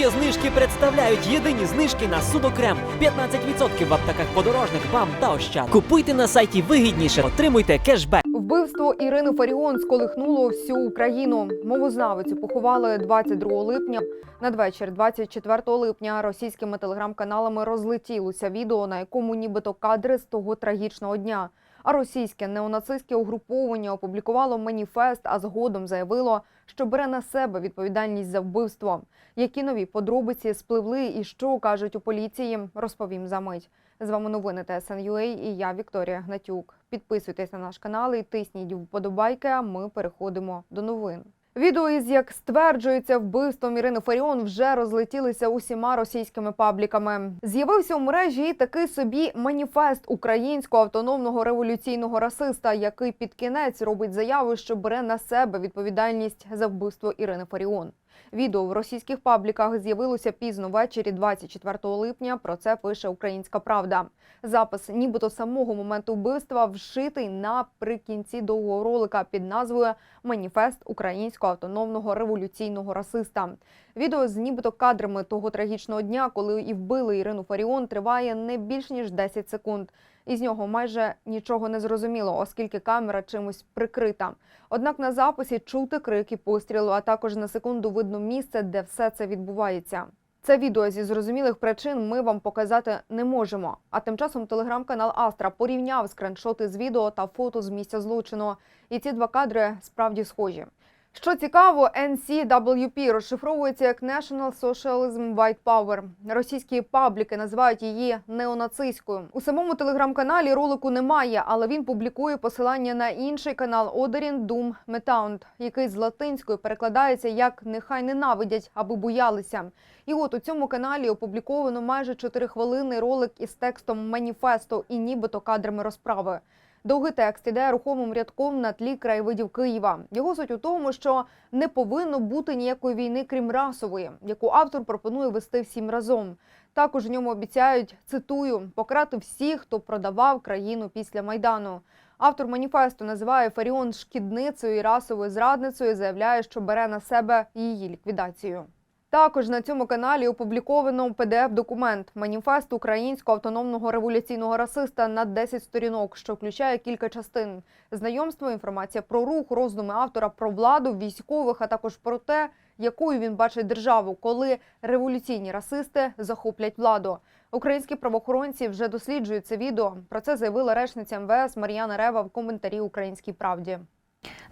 Є знижки представляють єдині знижки на судокрем. 15% в аптеках подорожник, бам та ощад. Купуйте на сайті вигідніше, отримуйте кешбек. Вбивство Ірини Фаріон сколихнуло всю Україну. Мовознавицю поховали 22 липня. Надвечір, 24 липня, російськими телеграм-каналами розлетілося відео, на якому нібито кадри з того трагічного дня. А російське неонацистське угруповання опублікувало маніфест, а згодом заявило, що бере на себе відповідальність за вбивство. Які нові подробиці спливли і що кажуть у поліції, розповім за мить. З вами новини ТСНЮА і я Вікторія Гнатюк. Підписуйтесь на наш канал і тисніть вподобайки. А ми переходимо до новин. Відео із як стверджується вбивством Ірини Фаріон вже розлетілися усіма російськими пабліками. З'явився у мережі і такий собі маніфест українського автономного революційного расиста, який під кінець робить заяву, що бере на себе відповідальність за вбивство Ірини Фаріон. Відео в російських пабліках з'явилося пізно ввечері 24 липня. Про це пише Українська Правда. Запис, нібито самого моменту вбивства, вшитий наприкінці довгого ролика під назвою Маніфест українського автономного революційного расиста. Відео з нібито кадрами того трагічного дня, коли і вбили Ірину Фаріон, триває не більш ніж 10 секунд. Із нього майже нічого не зрозуміло, оскільки камера чимось прикрита. Однак на записі чути крики пострілу, а також на секунду видно місце, де все це відбувається. Це відео зі зрозумілих причин ми вам показати не можемо. А тим часом телеграм-канал Астра порівняв скріншоти з відео та фото з місця злочину. І ці два кадри справді схожі. Що цікаво, NCWP розшифровується як National Socialism White Power. Російські пабліки називають її неонацистською. У самому телеграм-каналі ролику немає, але він публікує посилання на інший канал Одерін Doom Metaunt, який з латинської перекладається як Нехай ненавидять, аби боялися. І от у цьому каналі опубліковано майже 4 хвилини ролик із текстом маніфесту і нібито кадрами розправи. Довгий текст іде рухомим рядком на тлі краєвидів Києва. Його суть у тому, що не повинно бути ніякої війни, крім расової, яку автор пропонує вести всім разом. Також в ньому обіцяють цитую покарати всіх, хто продавав країну після майдану. Автор маніфесту називає Фаріон шкідницею і расовою зрадницею. і Заявляє, що бере на себе її ліквідацію. Також на цьому каналі опубліковано PDF-документ маніфест українського автономного революційного расиста на 10 сторінок, що включає кілька частин: знайомство, інформація про рух, роздуми автора про владу, військових, а також про те, якою він бачить державу, коли революційні расисти захоплять владу. Українські правоохоронці вже досліджують це відео. Про це заявила речниця МВС Мар'яна Рева в коментарі Українській правді.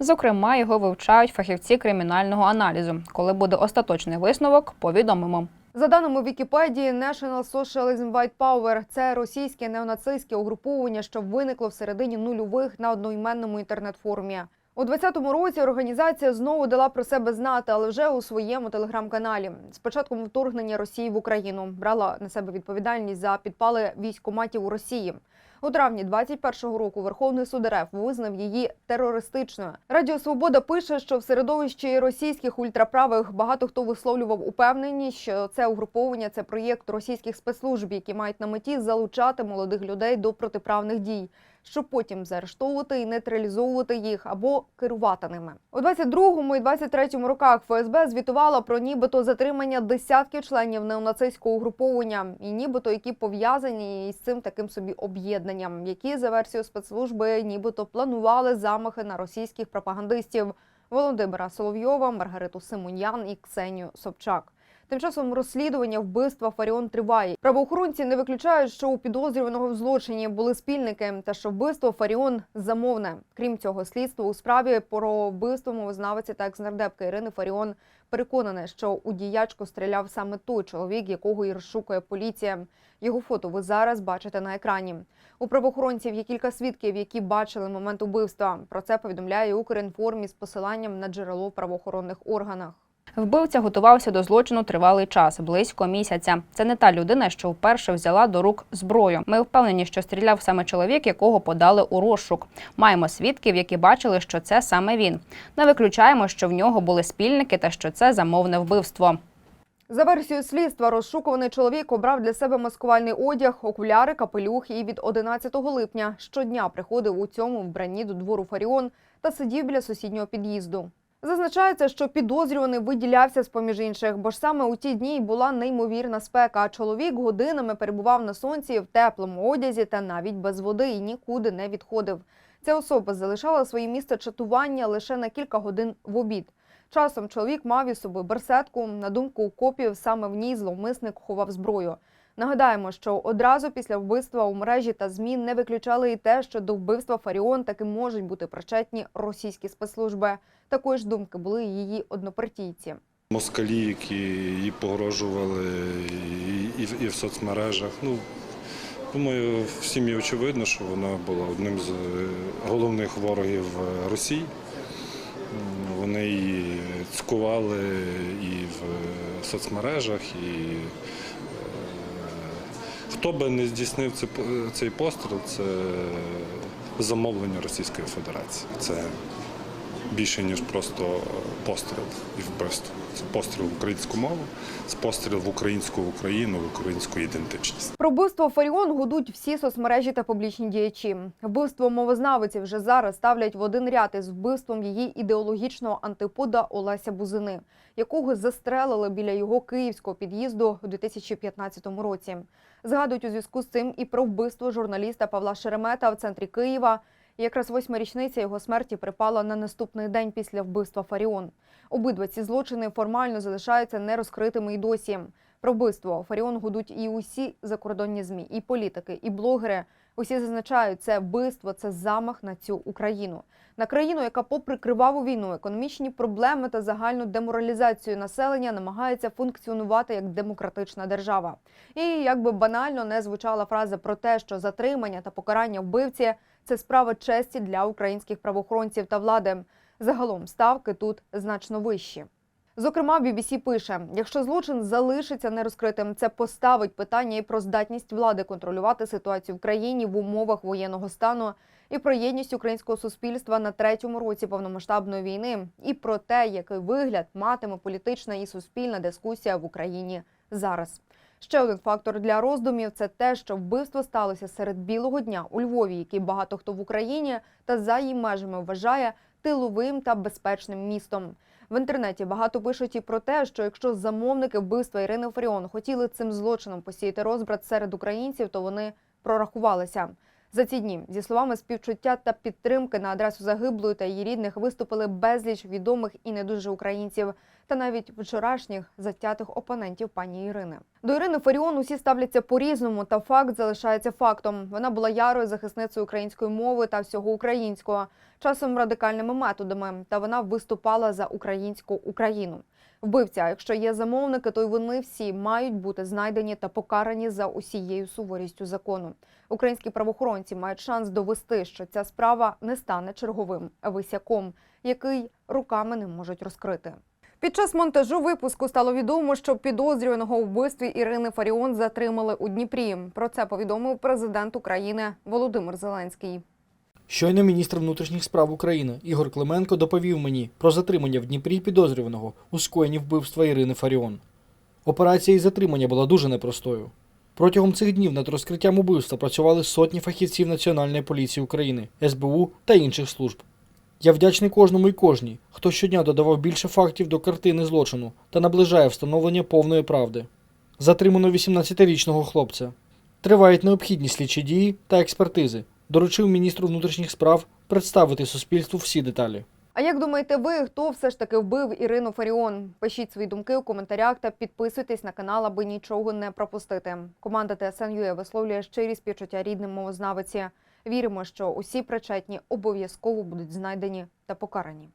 Зокрема, його вивчають фахівці кримінального аналізу. Коли буде остаточний висновок, повідомимо. За даними Вікіпедії, National Socialism White Power – це російське неонацистське угруповання, що виникло в середині нульових на одноіменному інтернет-форумі. У 2020 році організація знову дала про себе знати, але вже у своєму телеграм-каналі. З початком вторгнення Росії в Україну брала на себе відповідальність за підпали військоматів у Росії. У травні 21-го року Верховний суд РФ визнав її терористичною. Радіо Свобода пише, що в середовищі російських ультраправих багато хто висловлював упевненість, що це угруповання це проєкт російських спецслужб, які мають на меті залучати молодих людей до протиправних дій, щоб потім заарештовувати і нейтралізовувати їх або керувати ними. У 22-му і 23-му роках ФСБ звітувала про нібито затримання десятків членів неонацистського угруповання, і нібито які пов'язані із цим таким собі об'єднанням, які за версією спецслужби нібито планували замахи на російських пропагандистів Володимира Соловйова, Маргариту Симонян і Ксенію Собчак. Тим часом розслідування вбивства Фаріон триває. Правоохоронці не виключають, що у підозрюваного в злочині були спільники, та що вбивство Фаріон замовне. Крім цього, слідство у справі про вбивство мовознавиці та екснардепки Ірини Фаріон переконане, що у діячку стріляв саме той чоловік, якого і розшукує поліція. Його фото ви зараз бачите на екрані. У правоохоронців є кілька свідків, які бачили момент убивства. Про це повідомляє Укрінформ із посиланням на джерело в правоохоронних органах. Вбивця готувався до злочину тривалий час, близько місяця. Це не та людина, що вперше взяла до рук зброю. Ми впевнені, що стріляв саме чоловік, якого подали у розшук. Маємо свідків, які бачили, що це саме він. Не виключаємо, що в нього були спільники та що це замовне вбивство. За версією слідства, розшукуваний чоловік обрав для себе маскувальний одяг, окуляри, капелюх і від 11 липня щодня приходив у цьому вбранні до двору Фаріон та сидів біля сусіднього під'їзду. Зазначається, що підозрюваний виділявся з поміж інших, бо ж саме у ті дні й була неймовірна спека. А чоловік годинами перебував на сонці в теплому одязі та навіть без води і нікуди не відходив. Ця особа залишала своє місце чатування лише на кілька годин в обід. Часом чоловік мав із собою берсетку. На думку копів, саме в ній зловмисник ховав зброю. Нагадаємо, що одразу після вбивства у мережі та ЗМІ не виключали і те, що до вбивства Фаріон таки можуть бути причетні російські спецслужби. Такої ж думки були її однопартійці. Москалі, які їй погрожували і, і, і в соцмережах. Ну, думаю, всім є очевидно, що вона була одним з е, головних ворогів е, Росії. Вони її цькували і в е, соцмережах, і хто би не здійснив по- цей постріл, це замовлення Російської Федерації. Це більше ніж просто постріл і вбивство. Це постріл в українську мову, це постріл в українську Україну, в українську ідентичність. Про вбивство Фаріон гудуть всі соцмережі та публічні діячі. Вбивство мовознавиці вже зараз ставлять в один ряд із вбивством її ідеологічного антипода Олеся Бузини, якого застрелили біля його київського під'їзду у 2015 році. Згадують у зв'язку з цим і про вбивство журналіста Павла Шеремета в центрі Києва. Якраз восьма річниця його смерті припала на наступний день після вбивства Фаріон. Обидва ці злочини формально залишаються нерозкритими й досі. Про вбивство Фаріон гудуть і усі закордонні змі, і політики, і блогери. Усі зазначають, це вбивство, це замах на цю Україну, на країну, яка, попри криваву війну, економічні проблеми та загальну деморалізацію населення, намагається функціонувати як демократична держава. І як би банально не звучала фраза про те, що затримання та покарання вбивці це справа честі для українських правоохоронців та влади. Загалом ставки тут значно вищі. Зокрема, BBC пише: якщо злочин залишиться нерозкритим, це поставить питання і про здатність влади контролювати ситуацію в країні в умовах воєнного стану, і про єдність українського суспільства на третьому році повномасштабної війни, і про те, який вигляд матиме політична і суспільна дискусія в Україні зараз. Ще один фактор для роздумів це те, що вбивство сталося серед білого дня у Львові, який багато хто в Україні та за її межами вважає тиловим та безпечним містом. В інтернеті багато пишуть і про те, що якщо замовники вбивства Ірини Фаріон хотіли цим злочином посіяти розбрат серед українців, то вони прорахувалися. За ці дні, зі словами співчуття та підтримки на адресу загиблої та її рідних, виступили безліч відомих і не дуже українців, та навіть вчорашніх затятих опонентів пані Ірини. До Ірини Фаріон усі ставляться по-різному, та факт залишається фактом. Вона була ярою захисницею української мови та всього українського, часом радикальними методами. Та вона виступала за українську Україну. Вбивця, якщо є замовники, то й вони всі мають бути знайдені та покарані за усією суворістю закону. Українські правоохоронці мають шанс довести, що ця справа не стане черговим висяком, який руками не можуть розкрити. Під час монтажу випуску стало відомо, що підозрюваного у вбивстві Ірини Фаріон затримали у Дніпрі. Про це повідомив президент України Володимир Зеленський. Щойно міністр внутрішніх справ України Ігор Клименко доповів мені про затримання в Дніпрі підозрюваного у скоєнні вбивства Ірини Фаріон. Операція із затримання була дуже непростою. Протягом цих днів над розкриттям убивства працювали сотні фахівців Національної поліції України, СБУ та інших служб. Я вдячний кожному і кожній, хто щодня додавав більше фактів до картини злочину та наближає встановлення повної правди. Затримано 18-річного хлопця. Тривають необхідні слідчі дії та експертизи. Доручив міністру внутрішніх справ представити суспільству всі деталі. А як думаєте ви, хто все ж таки вбив Ірину Фаріон? Пишіть свої думки у коментарях та підписуйтесь на канал, аби нічого не пропустити. Команда ТСН.UA висловлює щирі співчуття рідним мовознавиці. Віримо, що усі причетні обов'язково будуть знайдені та покарані.